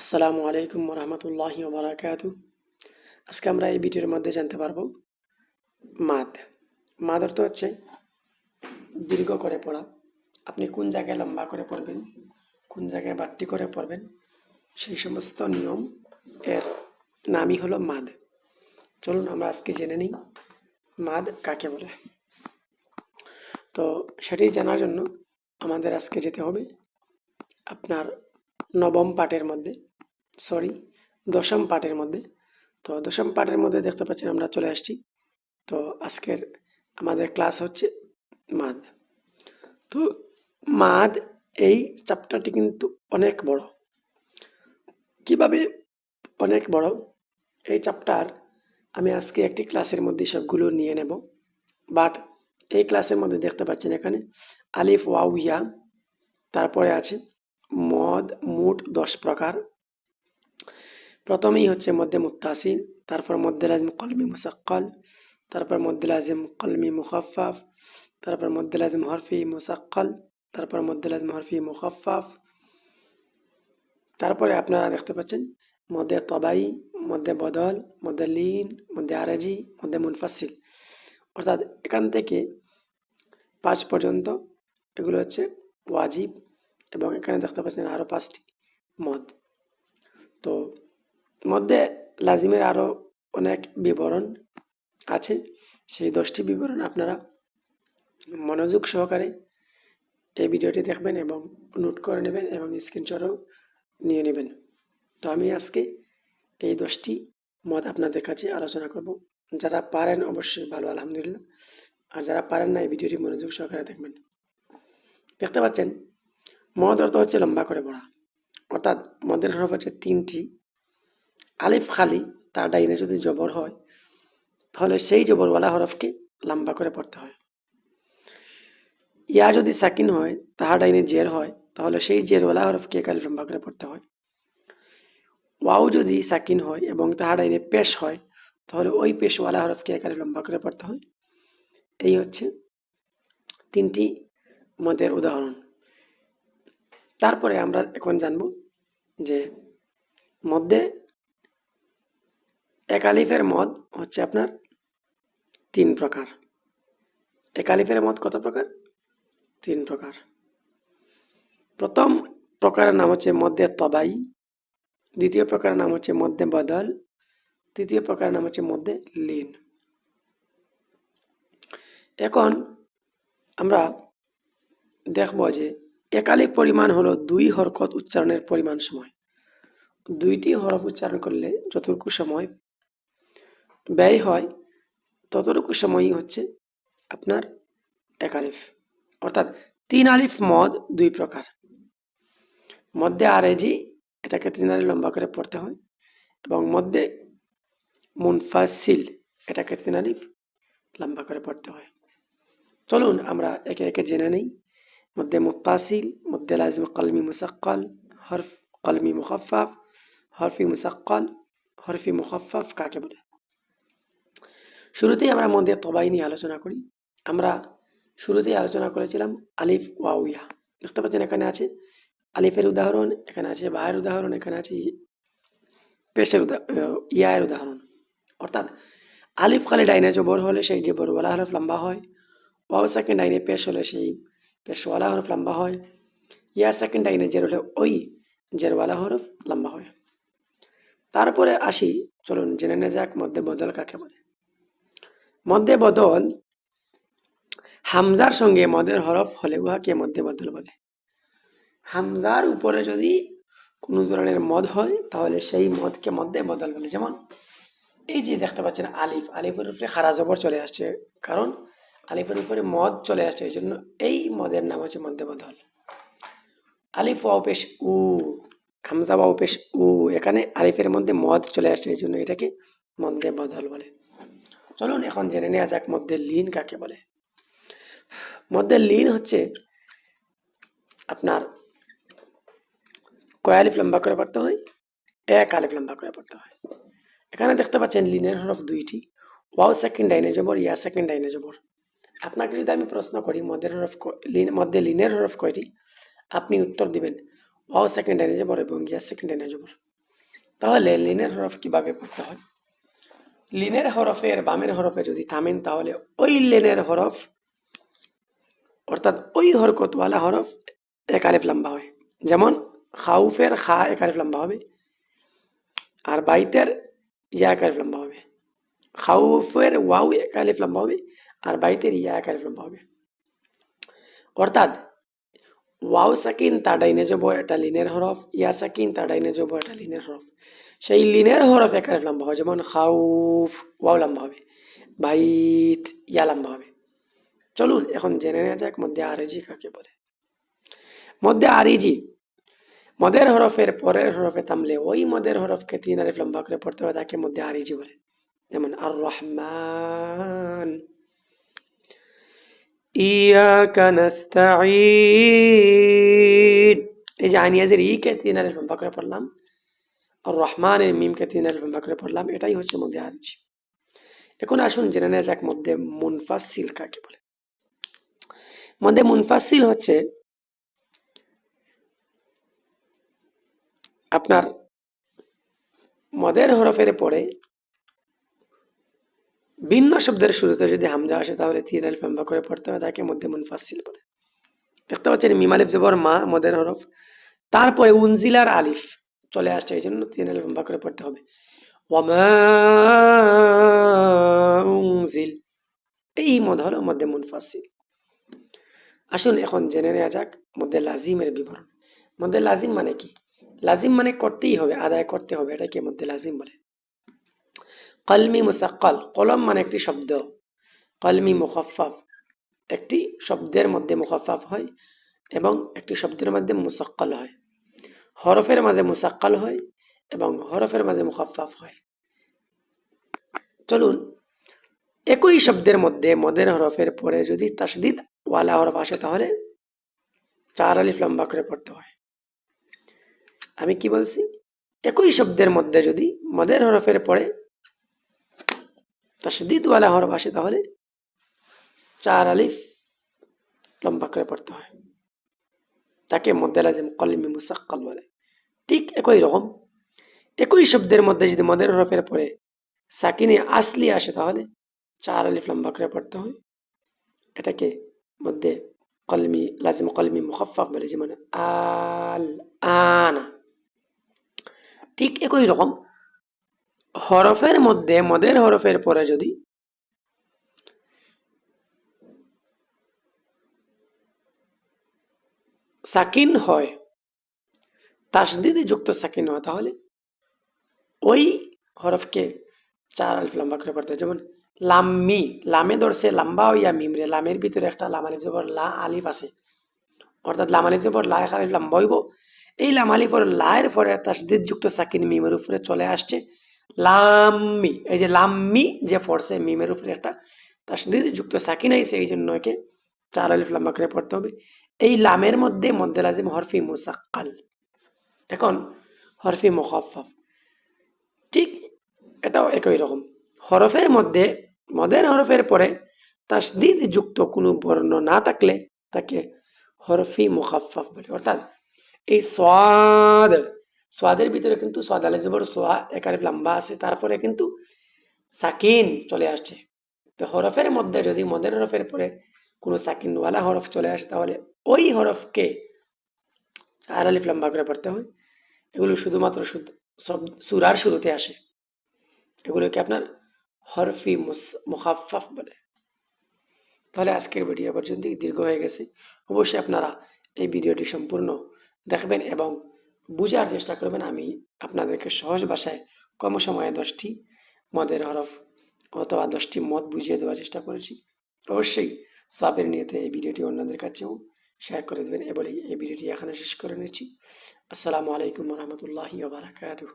আসসালামু আলাইকুম রহমতুল্লাহ বারাকাতু আজকে আমরা এই ভিডিওর মধ্যে জানতে পারব মাদ। মাদ অর্থ হচ্ছে দীর্ঘ করে পড়া। আপনি কোন জায়গায় লম্বা করে পড়বেন, কোন জায়গায় বাট্টি করে পড়বেন, সেই সমস্ত নিয়ম এর নামই হলো মাদ। চলুন আমরা আজকে জেনে নিই মাদ কাকে বলে। তো সেটি জানার জন্য আমাদের আজকে যেতে হবে আপনার নবম পাঠের মধ্যে। সরি দশম পাঠের মধ্যে। তো দশম পাঠের মধ্যে দেখতে পাচ্ছেন আমরা চলে আসছি। তো আজকের আমাদের ক্লাস হচ্ছে মাদ। তো মাদ এই চ্যাপ্টারটি কিন্তু অনেক বড়। কীভাবে অনেক বড়? এই চ্যাপ্টার আমি আজকে একটি ক্লাসের মধ্যে সবগুলো নিয়ে নেব। বাট এই ক্লাসের মধ্যে দেখতে পাচ্ছেন এখানে আলিফ ওয়াউ ইয়া, তারপরে আছে মদ, মুট, দশ প্রকার। প্রথমেই হচ্ছে মধ্যে মুত্তাসিল, তারপর মধ্যে লাজিম কলমি মুসাক্কল, তারপর মধ্যে লাজিম কলমি মুখাফাফ তারপর মধ্যে লাজিম হরফি মুসাক্কল, তারপর মধ্যে লাজিম হরফি মুখাফাফ তারপরে আপনারা দেখতে পাচ্ছেন মধ্যে তবাই, মধ্যে বদল, মধ্যে লিন, মধ্যে আরেজি, মধ্যে মুনফাসিল অর্থাৎ এখান থেকে পাঁচ পর্যন্ত এগুলো হচ্ছে ওয়াজিব এবং এখানে দেখতে পাচ্ছেন আরও পাঁচটি মদ। তো মধ্যে লাজিমের আরও অনেক বিবরণ আছে। সেই দশটি বিবরণ আপনারা মনোযোগ সহকারে এই ভিডিওটি দেখবেন এবং নোট করে নেবেন এবং স্ক্রিনশটও নিয়ে নেবেন। তো আমি আজকে এই দশটি মত আপনাদের কাছে আলোচনা করব। যারা পারেন অবশ্যই ভালো, আলহামদুলিল্লাহ। আর যারা পারেন না এই ভিডিওটি মনোযোগ সহকারে দেখবেন। দেখতে পাচ্ছেন, মদ অর্থ হচ্ছে লম্বা করে পড়া অর্থাৎ মদের হরফ হচ্ছে তিনটি। আলিফ খালি, তার ডাইনে যদি জবর হয়, তাহলে সেই জবরওয়ালা হরফকে লম্বা করে পড়তে হয়। ইয়া যদি সাকিন হয় তাহার ডাইনে জের হয়, তাহলে সেই জেরওয়ালা হরফকে একালি লম্বা করে পড়তে হয়। ওয়াও যদি সাকিন হয় এবং তাহার ডাইনে পেশ হয়, তাহলে ওই পেশওয়ালা হরফকে একালি লম্বা করে পড়তে হয়। এই হচ্ছে তিনটি মদের উদাহরণ। তারপরে আমরা এখন জানব যে মধ্যে একালিফের মদ হচ্ছে আপনার তিন প্রকার। একালিফের মদ কত প্রকার? তিন প্রকার। প্রথম প্রকারের নাম হচ্ছে মধ্যে তবাই, দ্বিতীয় প্রকারের নাম হচ্ছে মধ্যে বদল, তৃতীয় প্রকারের নাম হচ্ছে মধ্যে লিন। এখন আমরা দেখব যে একালিক পরিমাণ হলো দুই হরকত উচ্চারণের পরিমাণ সময়। দুইটি হরফ উচ্চারণ করলে যতটুকু সময় ব্যয় হয়, ততটুকু সময়ই হচ্ছে আপনার এক আলিফ। অর্থাৎ তিন আলিফ মদ দুই প্রকার। মধ্যে আরেজি এটাকে তিন আলিফ লম্বা করে পড়তে হয় এবং মধ্যে মুনফাসিল, এটাকে তিন আলিফ লম্বা করে পড়তে হয়। চলুন আমরা একে একে জেনে নেই। মধ্যে মুতাসিল মধ্যে লাজিম কলমি মুসাক্কাল, হরফ কলমি মুখাফাফ হরফি মুসাক্কাল, হরফি মুখাফাফ কাকে বলে? শুরুতেই আমরা মধ্যে তবাই নিয়ে আলোচনা করি। আমরা শুরুতেই আলোচনা করেছিলাম আলিফ ওয়াউয়া দেখতে পাচ্ছেন এখানে আছে আলিফের উদাহরণ, এখানে আছে বায়ের উদাহরণ, এখানে আছে পেশের ইয়ায়ের উদাহরণ। অর্থাৎ আলিফ খালি ডাইনে জবর হলে সেই যে বড়ওয়ালা হরফ লম্বা হয়, ওয়াও সেকেন্ড ডাইনে পেশ হলে সেই পেশওয়ালা হরফ লম্বা হয়, ইয়া সেকেন্ড ডাইনে জের হলে ওই জেরওয়ালা হরফ লম্বা হয়। তারপরে আসি, চলুন জেনে নে যাক মধ্যে বদল কাকে বলে। মধ্যে বদল। হামজার সঙ্গে মদের হরফ হলে উহাকে মধ্যে বদল বলে। হামজার উপরে যদি কোনো ধরনের মদ হয়, তাহলে সেই মদকে মধ্যে বদল বলে। যেমন এই যে দেখতে পাচ্ছেন আলিফ, আলিফের উপরে খারা জবর চলে আসছে। কারণ আলিফের উপরে মদ চলে আসছে, এই জন্য এই মদের নাম হচ্ছে মধ্যে বদল। আলিফ ওয়াও পেশ উ, হামজা পেশ উ, এখানে আলিফের মধ্যে মদ চলে আসছে, এই জন্য এটাকে মধ্যে বদল বলে। চলুন এখন জেনে নেওয়া যাক মধ্যে লিন কাকে বলে। মধ্যে লিন হচ্ছে আপনার কয় আলিফ লম্বা করে পড়তে হয় এক আলিফ লম্বা করে পড়তে হয়। এখানে দেখতে পাচ্ছেন লিনের হরফ দুইটি, ওয়াও সেকেন্ড ডাইনে জবর, ইয়া সেকেন্ড ডাইনে জবর। আপনাকে যদি আমি প্রশ্ন করি মধ্যের হরফ লিন মধ্যে লিনের হরফ কয়টি, আপনি উত্তর দিবেন, ওয়াও সেকেন্ড ডাইনে জবর এবং ইয়া সেকেন্ড ডাইনে জবর। তাহলে লিনের হরফ কীভাবে পড়তে হয়? লিনের হরফের বামের হরফে যদি থামেন, তাহলে ওই লেনের হরফ, অর্থাৎ ওই হরকতওয়ালা হরফ এক আলিফ লম্বা হয়। যেমন খাউফের খা এক আলিফ লম্বা হবে, আর বাইতের ইয়া এক আলিফ লম্বা হবে। খাউফের ওয়াউ এক আলিফ লম্বা হবে, আর বাইতের ইয়া এক আলিফ লম্বা হবে। অর্থাৎ ওয়াও সাকিন তার ডাইনে যাব, এটা লিনের হরফ, ইয়া সাকিন তার ডাইনে যাব, এটা লিনের হরফ। সেই লিনের হরফ এক আলিফ লম্বা হয় যেমন খাউফ, ওয়াও লম্বা হবে বাইত ইয়া লম্বা হবে। চলুন, এখন জেনে নেওয়া যাক মধ্যে আরেজি কাকে বলে। মধ্যে আরিজি, মদের হরফের পরের হরফে থামলে ওই মদের হরফকে তিন আলিফ লম্বা করে পড়তে হবে, তাকে মধ্যে আরিজি বলে। যেমন আর রহমান ইয়াকা নাস্তাঈন এই যে আনিয়াজের ই কে তিন করে পড়লাম, আর রহমানের মিমকে তিন আলিফ লম্বা করে পড়লাম, এটাই হচ্ছে মধ্যে আরিজি এখন আসুন জেনে নেওয়া যাক মধ্যে মুনফাসিল কাকে বলে। মধ্যে মুনফাসিল হচ্ছে আপনার মদের হরফের পরে ভিন্ন শব্দের শুরুতে যদি হামজা আসে, তাহলে তিন আলিফ লম্বা করে পড়তে হবে, তাকে মধ্যে মুনফাসিল বলে। দেখতে পাচ্ছেন মিম আলিফ জবর, মা, মদের হরফ। তারপরে উনজিলার আলিফ চলে আসছে, এই জন্য তিন আলিফ লম্বা করে পড়তে হবে। এই মদ হলো মধ্যে মুনফাসিল আসুন এখন জেনে নেওয়া যাক মধ্যে লাজিমের বিবরণ। মধ্যে লাজিম মানে কি? লাজিম মানে করতেই হবে, আদায় করতে হবে, এটাকে মধ্যে লাজিম বলে। কলমি মুসাক্কাল, কলম মানে একটি শব্দ। কলমি মুখফাফ একটি শব্দের মধ্যে মুখফাফ হয় এবং একটি শব্দের মধ্যে মুসাক্কাল হয়। হরফের মাঝে মুসাক্কাল হয় এবং হরফের মাঝে মুখফাফ হয়। চলুন, একই শব্দের মধ্যে মদের হরফের পরে যদি তাসদিদ ওয়ালা হরফ আসে তাহলে চার আলিফ লম্বা করে পড়তে হয়। আমি কি বলছি? একই শব্দের মধ্যে যদি মদের হরফের পরে তাসদিদ ওয়ালা হরফ আসে তাহলে চার আলিফ লম্বা করে পড়তে হয়। তাকে মধ্যে লাজিম কলিমি মুসাক্কাল বলে। ঠিক একই রকম, একই শব্দের মধ্যে যদি মদের হরফের পরে সাকিনে আসলি আসে, তাহলে চার আলিফ লম্বা করে পড়তে হয়। এটাকে মধ্যে কলমি, লাজিম কলমি মুখফাফ বলে, যেমন আল আনা ঠিক একই রকম হরফের মধ্যে মদের হরফের পরে যদি সাকিন হয়, তাসদিদে যুক্ত সাকিন হয়, তাহলে ওই হরফকে চার আলিফ লম্বা করে পড়তে যেমন লাম্মি, লামে ধরছে, লাম্বা হইয়া মিমরে লামের ভিতরে একটা লাম আলিফ জবর লা আলিফ আছে। অর্থাৎ লাম আলিফ জবর লা এক আলিফ লাম্বা হইব। এই লাম আলিফর লায়ের পরে তাসদিদ যুক্ত সাকিন মিমের উপরে চলে আসছে। লাম্মি, এই যে লাম্মি যে ফরসে মিমের উপরে একটা তাসদিদ যুক্ত সাকিন আইছে এই জন্য একে চার আলিফ লম্বা করে পড়তে হবে। এই লামের মধ্যে মধ্যে লাজিম হরফি মুসাক্কাল। এখন হরফি মুখাফাফ ঠিক এটাও একই রকম। হরফের মধ্যে, মদের হরফের পরে তাসদিদ যুক্ত কোনো বর্ণ না থাকলে তাকে হরফি মুখাফাফ বলে। অর্থাৎ এই সোয়াদ সোয়াদের ভিতরে কিন্তু সোয়াদ আলিফ জবর সোয়া একারিফ লম্বা আছে, তারপরে কিন্তু সাকিন চলে আসছে। তো হরফের মধ্যে যদি মদের হরফের পরে কোনো সাকিনওয়ালা হরফ চলে আসে, তাহলে ওই হরফকে চার আলিফ লম্বা করে পড়তে হয়। এগুলো শুধুমাত্র সুরার শুরুতে আসে। এগুলোকে আপনার হরফি মুখাফাফ বলে। তাহলে আজকের ভিডিও পর্যন্ত দীর্ঘ হয়ে গেছে। অবশ্যই আপনারা এই ভিডিওটি সম্পূর্ণ দেখবেন এবং বুঝার চেষ্টা করবেন আমি আপনাদেরকে সহজ ভাষায় কম সময়ে দশটি মদের হরফ অথবা দশটি মত বুঝিয়ে দেওয়ার চেষ্টা করেছি। অবশ্যই সাবের নিয়েতে এই ভিডিওটি অন্যদের কাছেও শেয়ার করে দেবেন। এ বলেই এই ভিডিওটি এখানে শেষ করে নিচ্ছি। আসসালামু আলাইকুম রহমতুল্লাহি বারাকাতুহ।